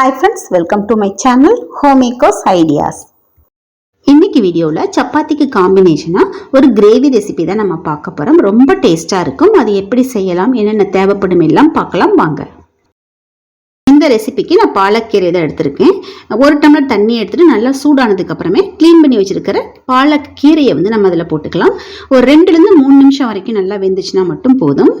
Hi friends welcome to my channel homemakers ideas இன்னைக்கு வீடியோவில் சப்பாத்திக்கு காம்பினேஷனாக ஒரு கிரேவி ரெசிபி தான் நம்ம பார்க்க போகிறோம் ரொம்ப டேஸ்ட்டாக இருக்கும். அது எப்படி செய்யலாம் என்னென்ன தேவைப்படும் எல்லாம் பார்க்கலாம் வாங்க. இந்த ரெசிபிக்கு நான் பாலக்கீரை தான் எடுத்திருக்கேன். ஒரு டம்ளர் தண்ணி எடுத்துட்டு நல்லா சூடானதுக்கு அப்புறமே க்ளீன் பண்ணி வச்சிருக்கிற பாலக்கீரையை வந்து நம்ம அதில் போட்டுக்கலாம். ஒரு ரெண்டுலேருந்து மூணு நிமிஷம் வரைக்கும் நல்லா வெந்துச்சுன்னா மட்டும் போதும்.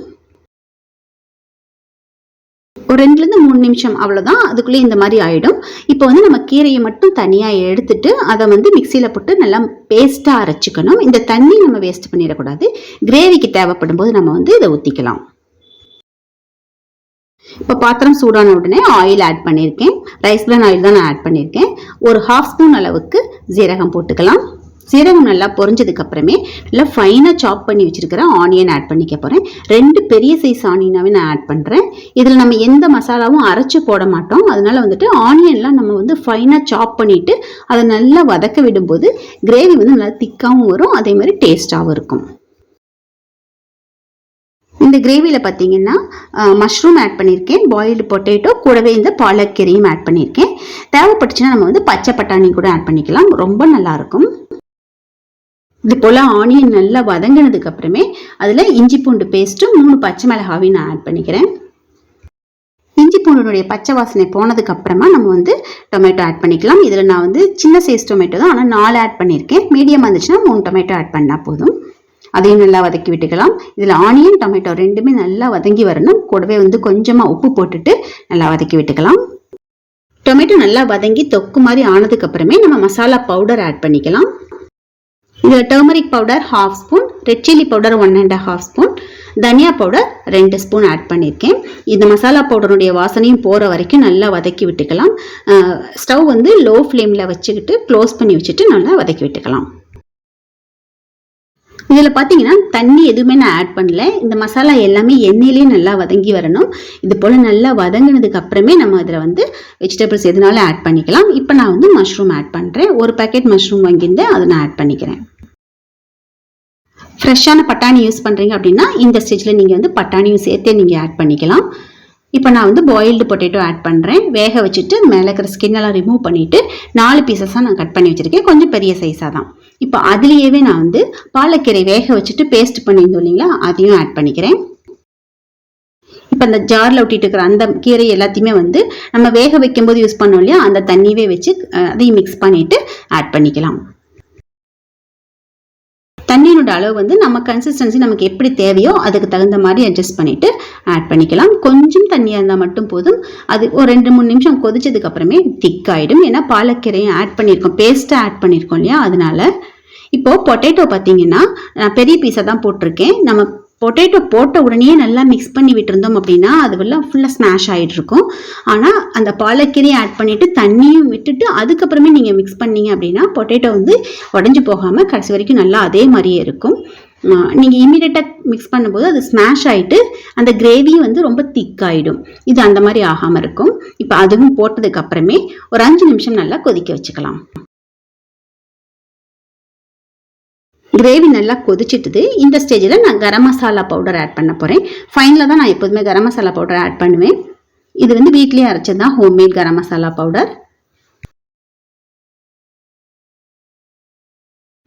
ஒரு ரெண்டுலேருந்து மூணு நிமிஷம் அவ்வளோதான் அதுக்குள்ளே இந்த மாதிரி ஆகிடும் இப்போ வந்து நம்ம கீரையை மட்டும் தனியாக எடுத்துட்டு அதை வந்து மிக்சியில் போட்டு நல்லா பேஸ்ட்டாக அரைச்சிக்கணும். இந்த தண்ணி நம்ம வேஸ்ட் பண்ணிடக்கூடாது. கிரேவிக்கு தேவைப்படும் போது நம்ம வந்து இதை ஊற்றிக்கலாம் இப்போ பாத்திரம் சூடான உடனே ஆயில் ஆட் பண்ணியிருக்கேன். ரைஸ் பிளான் ஆயில் தான் நான் ஆட் பண்ணியிருக்கேன். ஒரு ஹாஃப் ஸ்பூன் அளவுக்கு ஜீரகம் போட்டுக்கலாம். சீரகம் நல்லா பொரிஞ்சதுக்கு அப்புறமே நல்லா ஃபைனாக சாப் பண்ணி வச்சிருக்கிற ஆனியன் ஆட் பண்ணிக்க போகிறேன் ரெண்டு பெரிய சைஸ் ஆனியனாகவே நான் ஆட் பண்ணுறேன் இதில் நம்ம எந்த மசாலாவும் அரைச்சி போட மாட்டோம். அதனால வந்துட்டு ஆனியன்லாம் நம்ம வந்து ஃபைனாக சாப் பண்ணிவிட்டு அதை நல்லா வதக்க விடும்போது கிரேவி வந்து நல்லா திக்காகவும் வரும். அதே மாதிரி டேஸ்ட்டாகவும் இருக்கும். இந்த கிரேவியில் பார்த்தீங்கன்னா மஷ்ரூம் ஆட் பண்ணியிருக்கேன் பாயில்டு பொட்டேட்டோ கூடவே இந்த பாலக்கீரையும் ஆட் பண்ணியிருக்கேன் தேவைப்பட்டுச்சுன்னா நம்ம வந்து பச்சை பட்டாணி கூட ஆட் பண்ணிக்கலாம். ரொம்ப நல்லாயிருக்கும் இது போல் ஆனியன் நல்லா வதங்கினதுக்கு அப்புறமே அதில் இஞ்சி பூண்டு பேஸ்ட்டும் மூணு பச்சை மிளகாவையும் நான் ஆட் பண்ணிக்கிறேன். இஞ்சி பூண்டுடைய பச்சை வாசனை போனதுக்கு அப்புறமா நம்ம வந்து டொமேட்டோ ஆட் பண்ணிக்கலாம். இதில் நான் வந்து சின்ன சைஸ் டொமேட்டோ தான் ஆனால் நாலு ஆட் பண்ணியிருக்கேன். மீடியம் வந்துச்சுன்னா மூணு டொமேட்டோ ஆட் பண்ணால் போதும். அதையும் நல்லா வதக்கி விட்டுக்கலாம். இதில் ஆனியன் டொமேட்டோ ரெண்டுமே நல்லா வதங்கி வரணும். கூடவே வந்து கொஞ்சமாக உப்பு போட்டுட்டு நல்லா வதக்கி விட்டுக்கலாம். டொமேட்டோ நல்லா வதங்கி தொக்கு மாதிரி ஆனதுக்கு அப்புறமே நம்ம மசாலா பவுடர் ஆட் பண்ணிக்கலாம். இந்த turmeric powder half spoon red chilli powder one and half spoon தனியா பவுடர் ரெண்டு ஸ்பூன் ஆட் பண்ணியிருக்கேன் இந்த மசாலா பவுடருடைய வாசனையும் போகிற வரைக்கும் நல்லா வதக்கி விட்டுக்கலாம். ஸ்டவ் வந்து லோ ஃப்ளேமில் வச்சுக்கிட்டு க்ளோஸ் பண்ணி வச்சுட்டு நல்லா வதக்கி விட்டுக்கலாம். இதில் பார்த்தீங்கன்னா தண்ணி எதுவுமே நான் ஆட் பண்ணல. இந்த மசாலா எல்லாமே எண்ணெயிலேயே நல்லா வதங்கி வரணும். இது போல் நல்லா வதங்கினதுக்கு அப்புறமே நம்ம அதில் வந்து வெஜிடபிள்ஸ் எதுனாலும் ஆட் பண்ணிக்கலாம். இப்போ நான் வந்து மஷ்ரூம் ஆட் பண்ணுறேன் ஒரு பேக்கெட் மஷ்ரூம் வாங்கியிருந்தேன் அதை நான் ஆட் பண்ணிக்கிறேன். ஃப்ரெஷ்ஷான பட்டாணி யூஸ் பண்ணுறீங்க அப்படின்னா இந்த ஸ்டேஜில் நீங்கள் வந்து பட்டாணியும் சேர்த்தே நீங்கள் ஆட் பண்ணிக்கலாம். இப்போ நான் வந்து பாயில்டு பொட்டேட்டோ ஆட் பண்ணுறேன் வேக வச்சுட்டு மேலே இருக்கிற ஸ்கின்னெல்லாம் ரிமூவ் பண்ணிவிட்டு நாலு பீசஸாக நான் கட் பண்ணி வச்சுருக்கேன். கொஞ்சம் பெரிய சைஸாக தான். இப்போ அதுலேயே நான் வந்து பாலக்கீரை வேக வச்சுட்டு பேஸ்ட் பண்ணியிருந்தோம் இல்லைங்களா? அதையும் ஆட் பண்ணிக்கிறேன். இப்போ அந்த ஜாரில் ஒட்டிட்டு இருக்கிற அந்த கீரை எல்லாத்தையுமே வந்து நம்ம வேக வைக்கும்போது யூஸ் பண்ணோம் இல்லையா? அந்த தண்ணியவே வச்சு அதையும் மிக்ஸ் பண்ணிவிட்டு ஆட் பண்ணிக்கலாம். தண்ணியினோட அளவு வந்து நம்ம கன்சிஸ்டன்சி நமக்கு எப்படி தேவையோ அதுக்கு தகுந்த மாதிரி அட்ஜஸ்ட் பண்ணிவிட்டு ஆட் பண்ணிக்கலாம். கொஞ்சம் தண்ணியாக இருந்தால் மட்டும் போதும். அது ஒரு ரெண்டு மூணு நிமிஷம் கொதிச்சதுக்கு அப்புறமே திக் ஆகிடும் ஏன்னா பாலக்கீரையும் ஆட் பண்ணியிருக்கோம் பேஸ்ட்டை ஆட் பண்ணியிருக்கோம் இல்லையா? அதனால இப்போது பொட்டேட்டோ பார்த்தீங்கன்னா நான் பெரிய பீஸாக தான் போட்டிருக்கேன். நம்ம பொட்டேட்டோ போட்ட உடனே நல்லா மிக்ஸ் பண்ணி விட்டுருந்தோம் அப்படின்னா அதுவெல்லாம் ஃபுல்லாக ஸ்மாஷ் ஆகிட்டு இருக்கும் ஆனால் அந்த பாலக்கீரையும் ஆட் பண்ணிவிட்டு தண்ணியும் விட்டுட்டு அதுக்கப்புறமே நீங்கள் மிக்ஸ் பண்ணீங்க அப்படின்னா பொட்டேட்டோ வந்து உடஞ்சி போகாமல் கடைசி வரைக்கும் நல்லா அதே மாதிரியே இருக்கும். நீங்கள் இமீடியட்டாக மிக்ஸ் பண்ணும்போது அது ஸ்மாஷ் ஆகிட்டு அந்த கிரேவியும் வந்து ரொம்ப திக்காயிடும் இது அந்த மாதிரி ஆகாமல் இருக்கும். இப்போ அதுவும் போட்டதுக்கப்புறமே ஒரு அஞ்சு நிமிஷம் நல்லா கொதிக்க வச்சுக்கலாம். கிரேவி நல்லா கொதிச்சிட்டுது. இந்த ஸ்டேஜில் நான் கரம் மசாலா பவுடர் ஆட் பண்ண போகிறேன் ஃபைனலாக தான் நான் எப்போதுமே கரம் மசாலா பவுடர் ஆட் பண்ணுவேன். இது வந்து வீட்லேயே அரைச்சது தான் ஹோம்மேட் கரம் மசாலா பவுடர்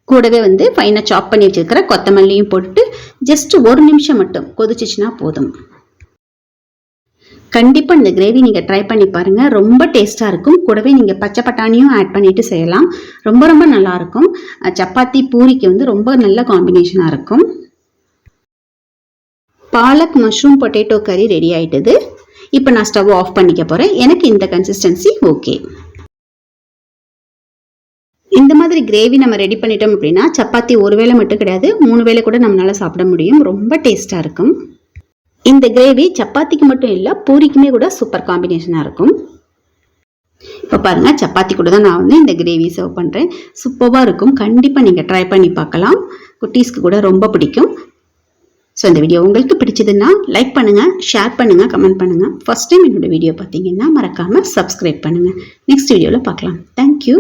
கூடவே வந்து ஃபைனாக சாப் பண்ணி வச்சுருக்கிற கொத்தமல்லியும் போட்டு ஜஸ்ட் ஒரு நிமிஷம் மட்டும் கொதிச்சிச்சுன்னா போதும். கண்டிப்பாக இந்த கிரேவி நீங்கள் ட்ரை பண்ணி பாருங்கள் ரொம்ப டேஸ்ட்டாக இருக்கும். கூடவே நீங்கள் பச்சை பட்டாணியும் ஆட் பண்ணிவிட்டு செய்யலாம். ரொம்ப ரொம்ப நல்லாயிருக்கும். சப்பாத்தி பூரிக்கு வந்து ரொம்ப நல்ல காம்பினேஷனாக இருக்கும். பாலக் மஷ்ரூம் பொட்டேட்டோ கறி ரெடி ஆகிட்டது இப்போ நான் ஸ்டவ் ஆஃப் பண்ணிக்க போகிறேன் எனக்கு இந்த கன்சிஸ்டன்சி ஓகே இந்த மாதிரி கிரேவி நம்ம ரெடி பண்ணிட்டோம் அப்படின்னா சப்பாத்தி ஒரு வேளை மட்டும் கிடையாது. மூணு வேளை கூட நம்மளால் சாப்பிட முடியும். ரொம்ப டேஸ்ட்டாக இருக்கும். இந்த கிரேவி சப்பாத்திக்கு மட்டும் இல்லை பூரிக்குமே கூட சூப்பர் காம்பினேஷனாக இருக்கும். இப்போ பாருங்கள் சப்பாத்தி கூட தான் நான் வந்து இந்த கிரேவி சர்வ் பண்ணுறேன் சூப்பராக இருக்கும். கண்டிப்பாக நீங்கள் ட்ரை பண்ணி பார்க்கலாம். குட்டீஸ்க்கு கூட ரொம்ப பிடிக்கும். ஸோ இந்த வீடியோ உங்களுக்கு பிடிச்சதுன்னா லைக் பண்ணுங்கள் ஷேர் பண்ணுங்கள் கமெண்ட் பண்ணுங்கள் ஃபஸ்ட் டைம் என்னோடய வீடியோ பார்த்தீங்கன்னா மறக்காமல் சப்ஸ்கிரைப் பண்ணுங்கள் நெக்ஸ்ட் வீடியோவில் பார்க்கலாம். தேங்க்யூ